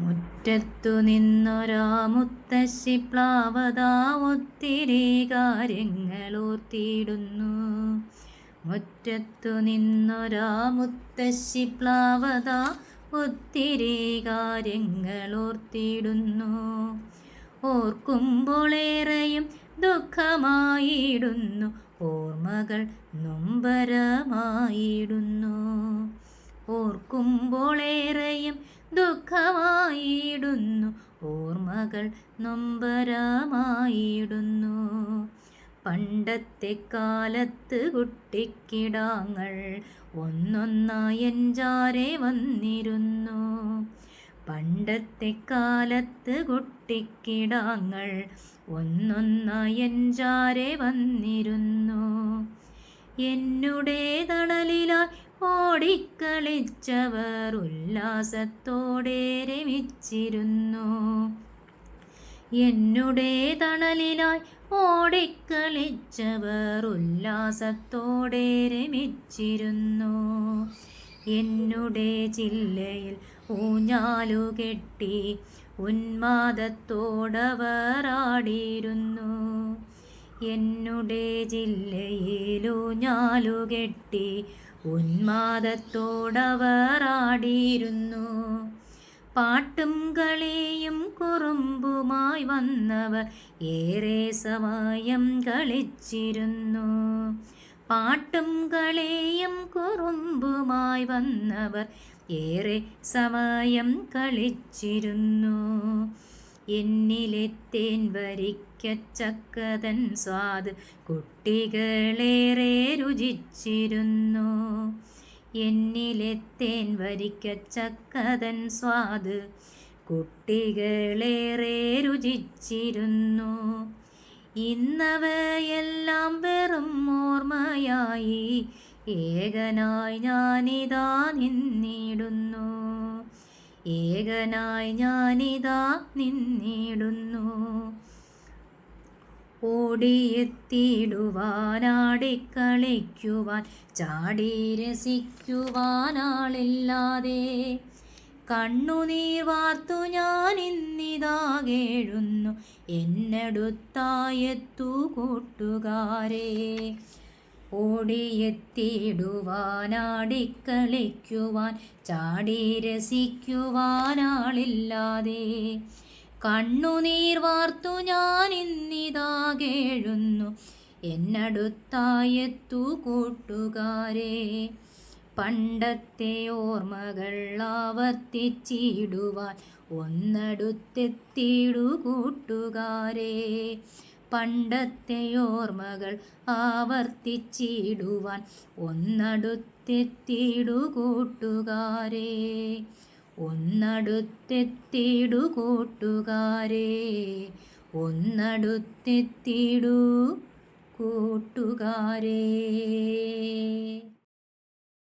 മുറ്റത്തു നിന്നൊരാ മുത്തശ്ശി പ്ലാവതാ ഒത്തിരി കാര്യങ്ങൾ ഓർത്തിയിടുന്നു മുറ്റത്തു നിന്നൊരാ മുത്തശ്ശി പ്ലാവതാ ഒത്തിരി കാര്യങ്ങൾ ഓർത്തിയിടുന്നു ഓർക്കുമ്പോളേറെയും ദുഃഖമായിടുന്നു. ഓർമ്മകൾ നൊമ്പരമായിടുന്നു. ഓർക്കുമ്പോളേറെയും ദുഃഖമായിടുന്നു. ഓർമ്മകൾ നൊമ്പരമായിടുന്നു. പണ്ടത്തെ കാലത്ത് കുട്ടിക്കിടാങ്ങൾ ഒന്നൊന്നായി എഞ്ചാരെ വന്നിരുന്നു. പണ്ടത്തെ കാലത്ത് കുട്ടിക്കിടാങ്ങൾ ഒന്നൊന്നായി എഞ്ചാരെ വന്നിരുന്നു. എന്നുടേ തണലിലായി ഓടിക്കളിച്ചവർ ഉല്ലാസത്തോടെ രമിച്ചിരുന്നു. എന്നുടെ തണലിലായി ഓടിക്കളിച്ചവർ ഉല്ലാസത്തോടെ രമിച്ചിരുന്നു. എന്നുടേ ജില്ലയിൽ ഊഞ്ഞാലു കെട്ടി ഉന്മാദത്തോടവർ ആടിയിരുന്നു. എന്നുടേ ജില്ലയിലു ഞാലുകെട്ടി ഉന്മാദത്തോടവർ ആടിയിരുന്നു പാട്ടും കളിയും കുറുമ്പുമായി വന്നവർ ഏറെ സമയം കളിച്ചിരുന്നു. പാട്ടും കളിയും കുറുമ്പുമായി വന്നവർ ഏറെ സമയം കളിച്ചിരുന്നു. എന്നിലെത്തേൻ വരിക്കച്ചക്കതൻ സ്വാദ് കുട്ടികളേറെ രുചിച്ചിരുന്നു. എന്നിലെത്തേൻ വരിക്കച്ചക്കതൻ സ്വാദ് കുട്ടികളേറെ രുചിച്ചിരുന്നു. ഇന്നവയെല്ലാം വെറും ഓർമ്മയായി. ഏകനായി ഞാനിതാ നിന്നിടുന്നു. ഏകനായി ഞാനിതാ നിന്നിടുന്നു. ഓടിയെത്തിയിടുവാനാടിക്കളിക്കുവാൻ ചാടി രസിക്കുവാനാളില്ലാതെ. കണ്ണുനീർ വാർത്തു ഞാൻ ഇന്നിതാ കേഴുന്നു. എന്നടുത്തായെത്തു കൂട്ടുകാരെ. ഓടിയെത്തിയിടുവാനാടിക്കളിക്കുവാൻ ചാടി രസിക്കുവാനാളില്ലാതെ കണ്ണുനീർ വാർത്തു ഞാൻ ഇന്നിതാ കേഴുന്നു എന്നടുത്തായെത്തു കൂട്ടുകാരെ. പണ്ടത്തെ ഓർമ്മകൾ ആവർത്തിച്ചിടുവാൻ ഒന്നടുത്തെത്തിയിടു കൂട്ടുകാരെ. പണ്ടത്തെ ആവർത്തിച്ചിടുവാൻ ഒന്നടുത്തെത്തിയിടു കൂട്ടുകാരെ ഒന്നടുത്തെത്തിയിടു ഒന്നടുത്തെത്തിയിടു കൂട്ടുകാരേ